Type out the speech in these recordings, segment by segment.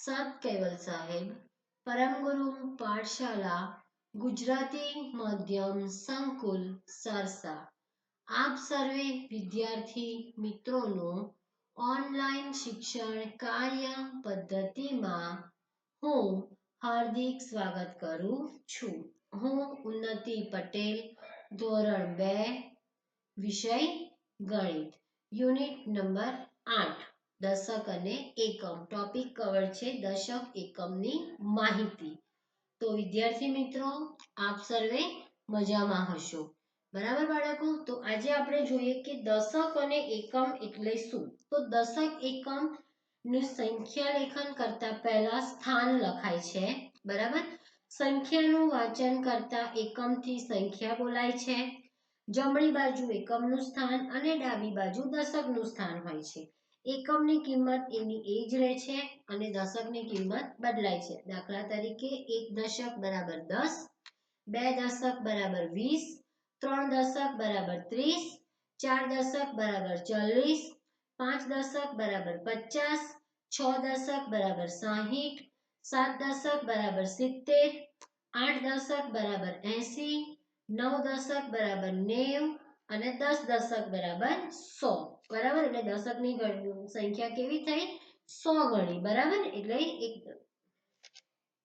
સત કેવલ સાહેબ પરમગુરુ પાઠશાલા ગુજરાતી માધ્યમ સંકુલ સરસા આપ સર્વે વિદ્યાર્થી મિત્રોનું ઓનલાઈન શિક્ષણ કાર્ય પદ્ધતિમાં હું હાર્દિક સ્વાગત કરું છું હું ઉન્નતિ પટેલ ધોરણ બે વિષય ગણિત યુનિટ નંબર આઠ દશક અને એકમ. ટોપિક કવર છે દશક એકમની માહિતી. તો વિદ્યાર્થી મિત્રો, આપ સર્વે મજામાં હશો. બરાબર બાળકો? તો આજે આપણે જોઈએ કે દશક અને એકમ એટલે શું? તો દશક એકમનું સંખ્યા લેખન કરતા પહેલા સ્થાન લખાય છે. બરાબર? સંખ્યાનું વાંચન કરતા એકમથી સંખ્યા બોલાય છે. જમણી બાજુ એકમનું સ્થાન અને ડાબી બાજુ દશકનું સ્થાન હોય છે. એકમની કિંમત એની એ જ રહે છે અને દશકની કિંમત બદલાય છે. દાખલા તરીકે એક દશક બરાબર દસ, બે દશક બરાબર વીસ, ત્રણ દશક બરાબર ત્રીસ, ચાર દશક બરાબર ચાલીસ, પાંચ દશક બરાબર પચાસ, છ દશક બરાબર સાહીઠ, સાત દશક બરાબર સિત્તેર, આઠ દશક બરાબર એસી, નવ દશક બરાબર નેવ અને દસ દશક બરાબર સો. બરાબર? એટલે દશકની સંખ્યા કેવી થઈ? સો ગણી. બરાબર? એટલે એક,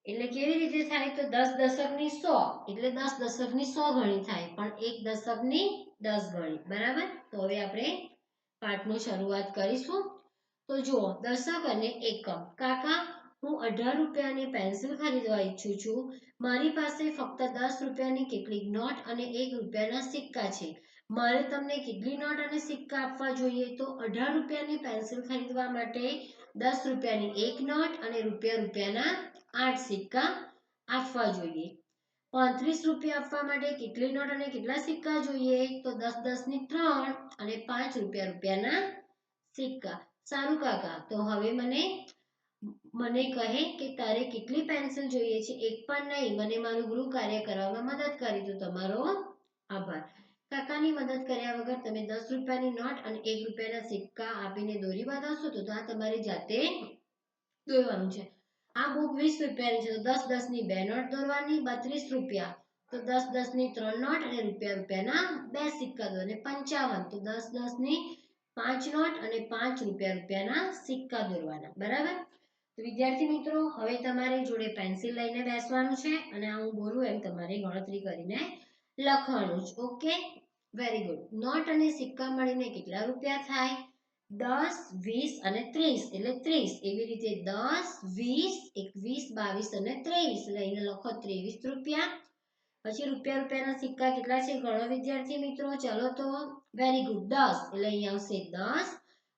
એટલે કેવી રીતે થાય? તો દસ દશકની સો. એટલે દસ દશકની સો ગણી થાય. પણ એક દશકની દસ ગણી. બરાબર? તો હવે આપણે પાઠની શરૂઆત કરીશું. તો જુઓ, દશક અને એકમ. કાકા, હું અઢાર રૂપિયાની પેન્સિલ ખરીદવા ઈચ્છું છું. મારી પાસે ફક્ત દસ રૂપિયાની કેટલીક નોટ અને એક રૂપિયાના સિક્કા છે. મારે તમને કેટલી નોટ અને સિક્કા આપવા જોઈએ? તો અઢાર રૂપિયાની પેન્સિલ ખરીદવા માટે દસ રૂપિયાની એક નોટ અને રૂપિયા રૂપિયાના આઠ સિક્કા આપવા જોઈએ. પાંત્રીસ રૂપિયા આપવા માટે કેટલી નોટ અને કેટલા સિક્કા જોઈએ? તો દસ દસની ત્રણ અને પાંચ રૂપિયા રૂપિયાના સિક્કા. સારું કાકા, તો હવે મને મને કહે કે તારે કેટલી પેન્સિલ જોઈએ છે? એક પણ નહીં, મને મારું ગૃહ કાર્ય કરવામાં મદદ કરી, તો તમારો આભાર. કાકાની મદદ કર્યા વગર તમે દસ રૂપિયાની નોટ અને એક રૂપિયાના સિક્કા આપીને દોરી બાંધવશો તો આ તમારી જાતે દોરવાનું છે. આ બુક વીસ રૂપિયાની છે તો દસ દસની બે નોટ દોરવાની, બત્રીસ રૂપિયા. તો દસ દસની ત્રણ નોટ અને રૂપિયા રૂપિયાના બે સિક્કા દો અને પંચાવન. તો દસ દસની પાંચ નોટ અને પાંચ રૂપિયા રૂપિયાના સિક્કા દોરવાના. બરાબર? તો વિદ્યાર્થી મિત્રો, હવે તમારી જોડે પેન્સિલ લઈને બેસવાનું છે અને હું બોલું એમ તમારે ગણતરી કરીને લખવાનું છે ઓકે? વેરી ગુડ નોટ અને સિક્કા મળીને કેટલા રૂપિયા થાય? દસ, વીસ અને ત્રીસ. એટલે ત્રીસ. એવી રીતે દસ, વીસ, એકવીસ, બાવીસ અને ત્રેવીસ. અહીંયા લખો ત્રેવીસ રૂપિયા. પછી રૂપિયા રૂપિયાના સિક્કા કેટલા છે? ઘણો વિદ્યાર્થી મિત્રો, ચલો તો. વેરી ગુડ દસ. એટલે અહીંયા આવશે દસ.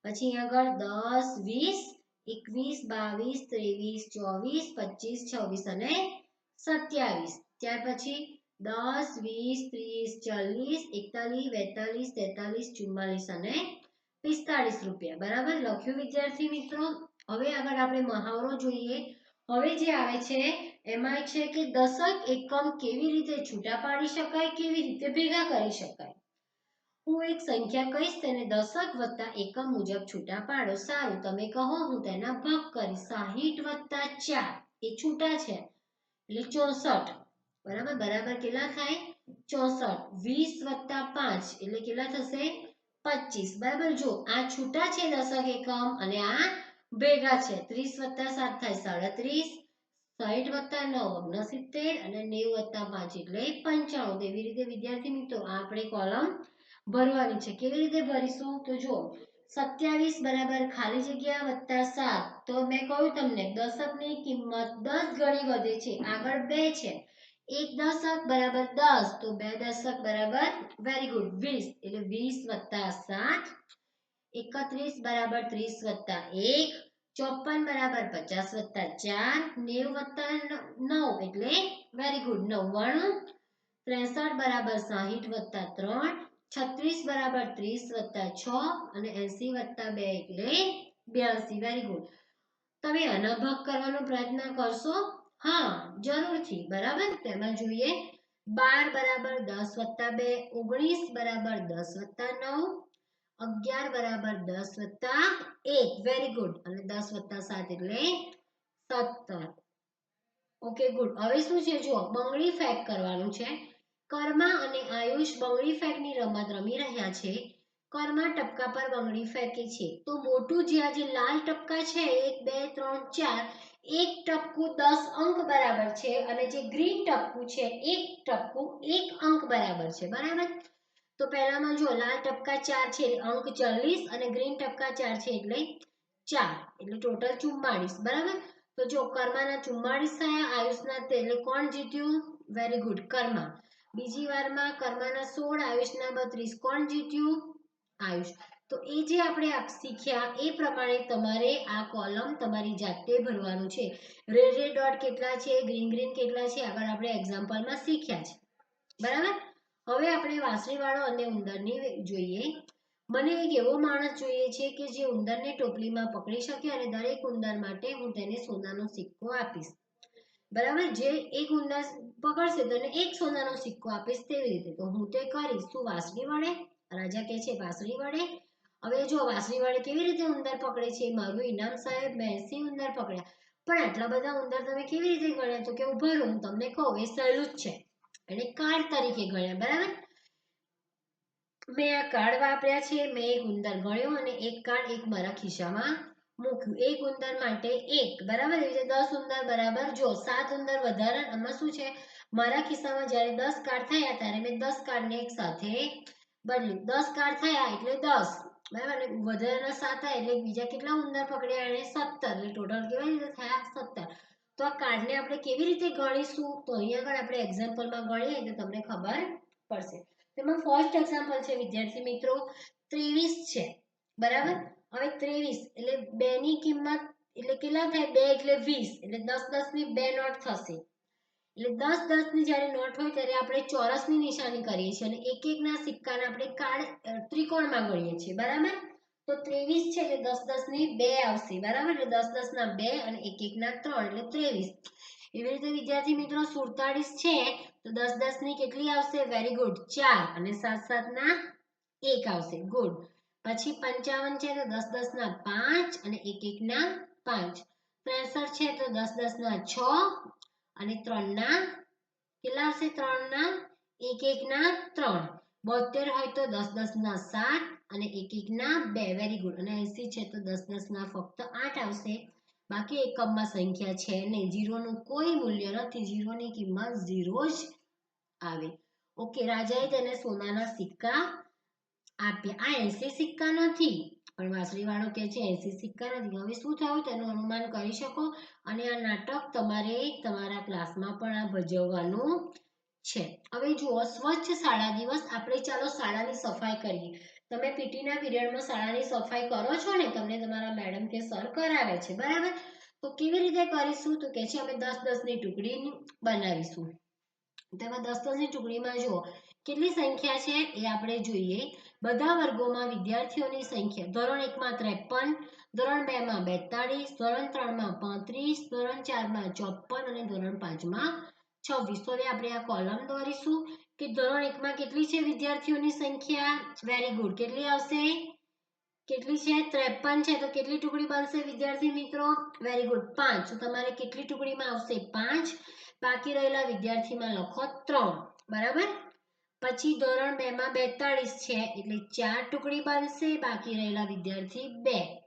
પછી આગળ દસ, વીસ, એકવીસ, બાવીસ, ત્રેવીસ, ચોવીસ, પચીસ, છવ્વીસ અને સત્યાવીસ. ત્યાર પછી દસ, વીસ, ત્રીસ, ચાલીસ, એકતાલીસ, બેતાલીસ, તેતાલીસ, ચુમ્માલીસ અને પિસ્તાળીસ રૂપિયા. બરાબર? લખ્યું વિદ્યાર્થી મિત્રો? હવે આગળ આપણે મહાવરો જોઈએ. હવે જે આવે છે એમાં છે કે દશક એકમ કેવી રીતે છૂટા પાડી શકાય, કેવી રીતે ભેગા કરી શકાય? હું એક સંખ્યા કહીશ, તેને દશક વત્તા એકમ મુજબ છૂટા પાડો. સારું, તમે કહો, હું તેના ભાગ કરીશ. સાહીઠ વત્તા ચાર, એ છૂટા છે. એટલે ચોસઠ. બરાબર? બરાબર કેટલા થાય? ચોસઠ. વીસ વત્તા પાંચ. એટલે કેટલા થશે? પચીસ. બરાબર? જો આ છૂટા છે દશક એકમ અને આ ભેગા છે. ત્રીસ વત્તા સાત થાય સાડત્રીસ સાહીઠ વત્તા નવ, ઓગણસિત્તેર અને નેવું વત્તા પાંચ. એટલે પંચાણું. એવી રીતે વિદ્યાર્થી મિત્રો આપણે કોલમ ભરવાની છે. કેવી રીતે ભરીશું? તો જો સત્યાવીસ બરાબર ખાલી જગ્યા વત્તા સાત. તો મેં કહ્યું તમને દશકની કિંમત દસ ગણી વધે છે. આગળ બે છે. એક દશક બરાબર દસ તો બે દશક બરાબર વેરી ગુડ વીસ એટલે વીસ વત્તા સાત, એકત્રીસ બરાબર ત્રીસ વત્તા એક, ચોપન બરાબર પચાસ વત્તા ચાર, નેવ વત્તા નવ એટલે વેરી ગુડ નવ્વાણું, ત્રેસઠ બરાબર સાહીઠ વત્તા ત્રણ, છત્રીસ બરાબર ત્રીસ વત્તા છ અને એસી વત્તા બે એટલે બ્યાસી વેરી ગુડ તમે આનો કરવાનો પ્રયત્ન કરશો હા, જરૂરથી, બરાબર? તેમાં જોઈએ, બાર બરાબર દસ વત્તા બે, ઓગણીસ બરાબર દસ વત્તા નવ, અગિયાર બરાબર દસ વત્તા એક. વેરી ગુડ અને દસ વત્તા સાત એટલે સત્તર. ઓકે ગુડ હવે શું છે? જુઓ, બંગડી ફેંક કરવાનું છે. કર્મા અને આયુષ બંગડી ફેંકની રમત રમી રહ્યા છે. કર્મા ટપકા પર બંગડી ફેંકે છે. તો મોટું જે આ જે લાલ ટપકા છે, એક, બે, ત્રણ, ચાર, એક ટપકું દસ અંક બરાબર છે અને જે ગ્રીન ટપકું છે, એક ટપકું એક અંક બરાબર છે. બરાબર? તો પહેલામાં જો લાલ ટપકા ચાર છે, અંક ચાલીસ અને ગ્રીન ટપકા ચાર છે એટલે ચાર. એટલે ટોટલ ચુમ્માળીસ. બરાબર? તો જો કર્માના ચુમ્માળીસ થયા, આયુષના એટલે કોણ જીત્યું? Very good. કર્મા. બીજી વારમાં કર્માના સોળ, આયુષના બત્રીસ. કોણ જીત્યું? આયુષ. તો એ જે આપણે શીખ્યા એ પ્રમાણે તમારે આ કોલમ તમારી જાતે ભરવાનું છે. રેડ રેડ ડોટ કેટલા છે? ગ્રીન ગ્રીન કેટલા છે? આગળ આપણે એક્ઝામ્પલમાં શીખ્યા છે. બરાબર? હવે આપણે વાસળીવાળો અને ઉંદરની જોઈએ. મને એક એવો માણસ જોઈએ છે કે જે ઉંદરને ટોપલીમાં પકડી શકે અને દરેક ઉંદર માટે હું તેને સોનાનો સિક્કો આપીશ. બરાબર? જે એક ઉંદર પકડશે તો એક સોનાનો સિક્કો આપીશ તેવી રીતે. તો હું તે કરીશ. તું વાસળી વડે? રાજા કે છે વાસળી વડે હવે જો વાસળી વડે કેવી રીતે ઉંદર પકડે છે? મારું ઇનામ સાહેબ બેસી ઉંદર પકડ્યા. પણ આટલા બધા ઉંદર તમે કેવી રીતે ગણ્યા? તો કે ઊભા રહો, હું તમને કહું એ સહેલું જ છે. એને કાર્ડ તરીકે ગણ્યા, બરાબર? મેં આ કાર્ડ વાપર્યા છે, મેં એક ઉંદર ગણ્યો અને એક કાર્ડ એક મારા ખિસ્સામાં મૂક્યું. એક ઉંદર માટે એક, બરાબર? એવી રીતે દસ ઉંદર બરાબર. જો સાત ઉંદર વધારે, આમાં શું છે? મારા ખિસ્સામાં જ્યારે દસ કાર્ડ થયા, ત્યારે મેં દસ કાર્ડને એક સાથે બદલ્યું દસ કાર્ડ થયા એટલે દસ. બરાબર? અને વધારાના સાત થાય એટલે બીજા કેટલા ઉંદર પકડ્યા એને સત્તર. એટલે ટોટલ કેવા રીતે થયા સત્તર. તો આ કાર્ડને આપણે કેવી રીતે ગણીશું? તો અહીંયા આગળ આપણે એક્ઝામ્પલમાં ગણીએ તો તમને ખબર પડશે. તેમાં ફર્સ્ટ એક્ઝામ્પલ છે, વિદ્યાર્થી મિત્રો, ત્રેવીસ છે. બરાબર? હવે ત્રેવીસ. એટલે બે ની કિંમત એટલે કેટલા થાય? બે એટલે વીસ. એટલે દસ દસની બે નોટ થશે. એટલે દસ દસની જ્યારે નોટ હોય ત્યારે આપણે ચોરસની નિશાની કરીએ છીએ અને એક ના સિક્કાને આપણે કાર્ડ ત્રિકોણમાં ગણીએ છીએ. બરાબર? તો ત્રેવીસ છે એટલે દસ દસની બે આવશે. બરાબર? એટલે દસ દસ ના બે અને એક એક ના ત્રણ એટલે ત્રેવીસ. એવી રીતે વિદ્યાર્થી મિત્રો સુડતાલીસ છે, તો દસ દસની કેટલી આવશે? વેરી ગુડ ચાર અને સાત સાત ના એક આવશે. ગુડ પછી પંચાવન છે તો દસ દસ ના પાંચ અને એક એક ના પાંચ. ત્રેસઠ છે તો દસ દસ ના છ અને ત્રણ ના કેટલા આવશે ત્રણ ના એક એક ના ત્રણ. બોતેર હોય તો દસ દસ ના સાત અને એક એક ના બે. વેરી ગુડ અને એસી છે તો દસ દસ ના ફક્ત આઠ આવશે. બાકી એકમમાં સંખ્યા છે નહીં. જીરોનું કોઈ મૂલ્ય નથી. જીરોની કિંમત ઝીરો જ આવે. ઓકે રાજાએ તેને સોનાના સિક્કા આપ્યા. આ એસી સિક્કા નથી. પણ વાસળીવાળો કહે છે એસી સિક્કા નથી હવે શું થયું? તેનું અનુમાન કરી શકો. અને આ નાટક તમારે તમારા ક્લાસમાં પણ આ ભજવવાનું છે. હવે જુઓ, સ્વચ્છ શાળા દિવસ. આપણે ચાલો શાળાની સફાઈ કરીએ. તમે પીટીના પીરિયડમાં શાળાની સફાઈ કરો છો ને? તમને તમારા મેડમ કે સર કરાવે છે. બરાબર? તો કેવી રીતે કરીશું? તો કે છે, અમે દસ દસની ટુકડી બનાવીશું. તેમાં દસ દસની ટુકડીમાં જુઓ. કેટલી સંખ્યા છે એ આપણે જોઈએ. બધા વર્ગોમાં વિદ્યાર્થીઓની સંખ્યા ધોરણ એકમાં ત્રેપન, ધોરણ બે માં બેતાળીસ, ધોરણ ત્રણમાં પાંત્રીસ, ધોરણ ચારમાં ચોપન અને ધોરણ પાંચમાં છવ્વીસ. હવે આપણે આ કોલમ દોરીશું કે ધોરણ એકમાં કેટલી છે વિદ્યાર્થીઓની સંખ્યા? વેરી ગુડ કેટલી આવશે? કેટલી છે? ત્રેપન છે. તો કેટલી ટુકડી બનશે વિદ્યાર્થી મિત્રો? વેરી ગુડ પાંચ. તો તમારે કેટલી ટુકડીમાં આવશે? પાંચ. બાકી રહેલા વિદ્યાર્થીમાં લખો ત્રણ. બરાબર? પછી ધોરણ બે માં બેતાળીસ છે, એટલે ચાર ટુકડી બનશે, બાકી રહેલા વિદ્યાર્થી બે.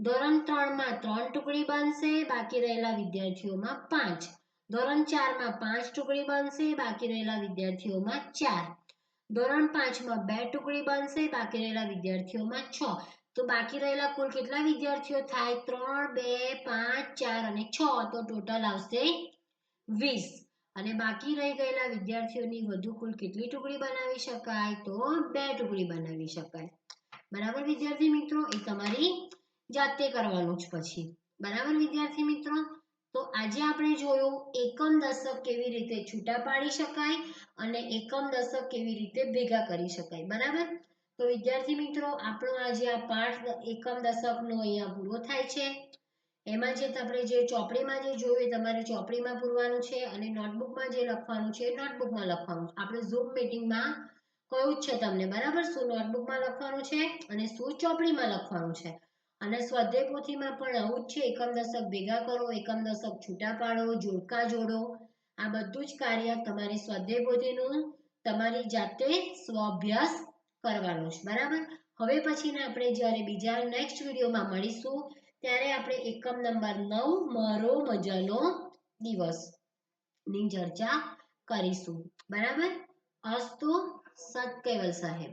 ધોરણ ત્રણમાં ત્રણ ટુકડી બનશે, બાકી રહેલા વિદ્યાર્થીઓમાં પાંચ. ધોરણ ચારમાં પાંચ ટુકડી બનશે, બાકી રહેલા વિદ્યાર્થીઓમાં ચાર. ધોરણ પાંચમાં બે ટુકડી બનશે, બાકી રહેલા વિદ્યાર્થીઓમાં છ. તો બાકી રહેલા કુલ કેટલા વિદ્યાર્થીઓ થાય? ત્રણ, બે, પાંચ, ચાર અને છ. તો ટોટલ આવશે વીસ. અને બાકી રહી ગયેલા વિદ્યાર્થીઓની વધુ કુલ કેટલી ટુકડી બનાવી શકાય? તો બે ટુકડી બનાવી શકાય. બરાબર વિદ્યાર્થી મિત્રો? એ તમારી જાતે કરવાનું જ પછી. બરાબર વિદ્યાર્થી મિત્રો? તો આજે આપણે જોયું એકમ દશક કેવી રીતે છૂટા પાડી શકાય અને એકમ દશક કેવી રીતે ભેગા કરી શકાય. બરાબર? તો વિદ્યાર્થી મિત્રો, આપણો આજે આ પાઠ એકમ દશકનો અહીંયા પૂરો થાય છે. એમાં જે આપણે જે ચોપડીમાં જે જોયું તમારે ચોપડીમાં પૂરવાનું છે અને નોટબુકમાં જે લખવાનું છે નોટબુકમાં લખવાનું આપણે ઝૂમ મીટિંગમાં કહ્યું છે તમને, બરાબર? શું નોટબુકમાં લખવાનું છે અને શું ચોપડીમાં લખવાનું છે? અને સ્વાધ્યાય પોથીમાં પણ આવું જ છે, એકમ દશક ભેગા કરો, એકમ દશક છૂટા પાડો, જોડકા જોડો, આ બધું જ કાર્ય તમારી સ્વાધ્યાય પોથીનું તમારી જાતે સ્વ અભ્યાસ કરવાનો છે, બરાબર? હવે પછીના આપણે જ્યારે બીજા નેક્સ્ટ વિડીયોમાં મળીશું ત્યારે આપણે એકમ નંબર નવ, મારો મજાનો દિવસની ચર્ચા કરીશું. બરાબર? અસ્તુ સત કેવલ સાહેબ.